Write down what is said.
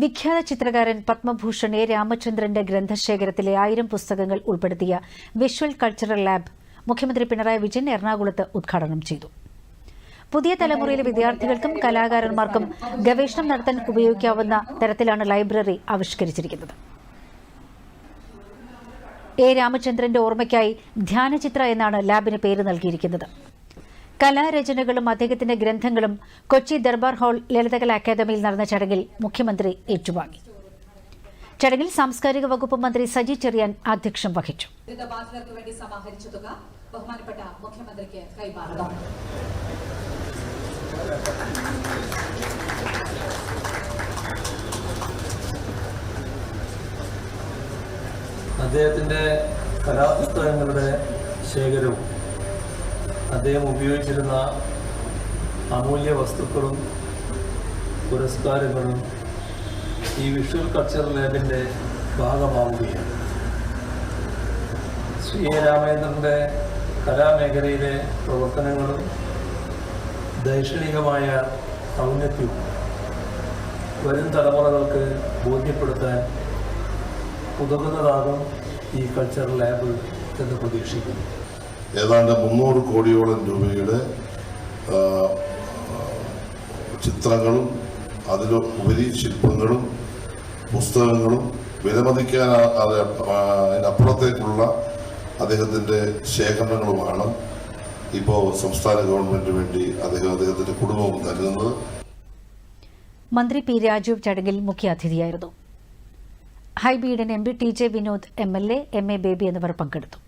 വിഖ്യാത ചിത്രകാരൻ പത്മഭൂഷണെ രാമചന്ദ്രന്റെ ഗ്രന്ഥശേഖരത്തിലെ ആയിരം പുസ്തകങ്ങൾ ഉൾപ്പെടുത്തിയ വിഷ്വൽ കൾച്ചറൽ ലാബ് മുഖ്യമന്ത്രി പിണറായി വിജയൻ എറണാകുളത്ത് ഉദ്ഘാടനം ചെയ്തു. പുതിയ തലമുറയിലെ വിദ്യാർത്ഥികൾക്കും കലാകാരന്മാർക്കും ഗവേഷണം നടത്താൻ ഉപയോഗിക്കാവുന്ന തരത്തിലാണ് ലൈബ്രറി ആവിഷ്കരിച്ചിരിക്കുന്നത്. എ രാമചന്ദ്രന്റെ ഓർമ്മയ്ക്കായി ധ്യാനചിത്ര എന്നാണ് ലാബിന് പേര് നൽകിയിരിക്കുന്നത്. കലാരചനകളും അദ്ദേഹത്തിന്റെ ഗ്രന്ഥങ്ങളും കൊച്ചി ദർബാർ ഹാൾ ലളിതകലാ അക്കാദമിയിൽ നടന്ന ചടങ്ങിൽ മുഖ്യമന്ത്രി ഏറ്റുവാങ്ങി. ചടങ്ങിൽ സാംസ്കാരിക വകുപ്പ് മന്ത്രി സജി ചെറിയാൻ അധ്യക്ഷം വഹിച്ചു. അദ്ദേഹത്തിന്റെ വേണ്ടി സമാഹരിച്ച ബഹുമാനപ്പെട്ട മുഖ്യമന്ത്രിക്ക് കൈമാറുക അദ്ദേഹത്തിന്റെ കലാപുസ്തകങ്ങളുടെ ശേഖരവും അദ്ദേഹം ഉപയോഗിച്ചിരുന്ന അമൂല്യ വസ്തുക്കളും പുരസ്കാരങ്ങളും ഈ വിഷ്വൽ കൾച്ചർ ലാബിന്റെ ഭാഗമാവുകയാണ്. ശ്രീ എ കലാമേഖലയിലെ പ്രവർത്തനങ്ങളും ദൈക്ഷണികമായ ഔന്നത്യവും വരും തലമുറകൾക്ക് ബോധ്യപ്പെടുത്താൻ ഉതകുന്നതാകും ഈ കൾച്ചർ ലാബ് എന്ന് പ്രതീക്ഷിക്കുന്നു. ഏതാണ്ട് മുന്നൂറ് കോടിയോളം രൂപയുടെ ചിത്രങ്ങളും ചിത്രങ്ങളും അതിലുപരി ശില്പങ്ങളും പുസ്തകങ്ങളും വിലമതിക്കാൻ അതിനപ്പുറത്തേക്കുള്ള അദ്ദേഹത്തിന്റെ ശേഖരണങ്ങളുമാണ് ഇപ്പോൾ സംസ്ഥാന ഗവൺമെന്റിന് വേണ്ടി അദ്ദേഹം അദ്ദേഹത്തിന്റെ കുടുംബവും നൽകുന്നത് മന്ത്രി പി രാജീവ് ചടങ്ങിൽ മുഖ്യാതിഥിയായിരുന്നു. Hibi Eden M P T J Vinod M L A M A Baby എന്നിവർ പങ്കെടുത്തു.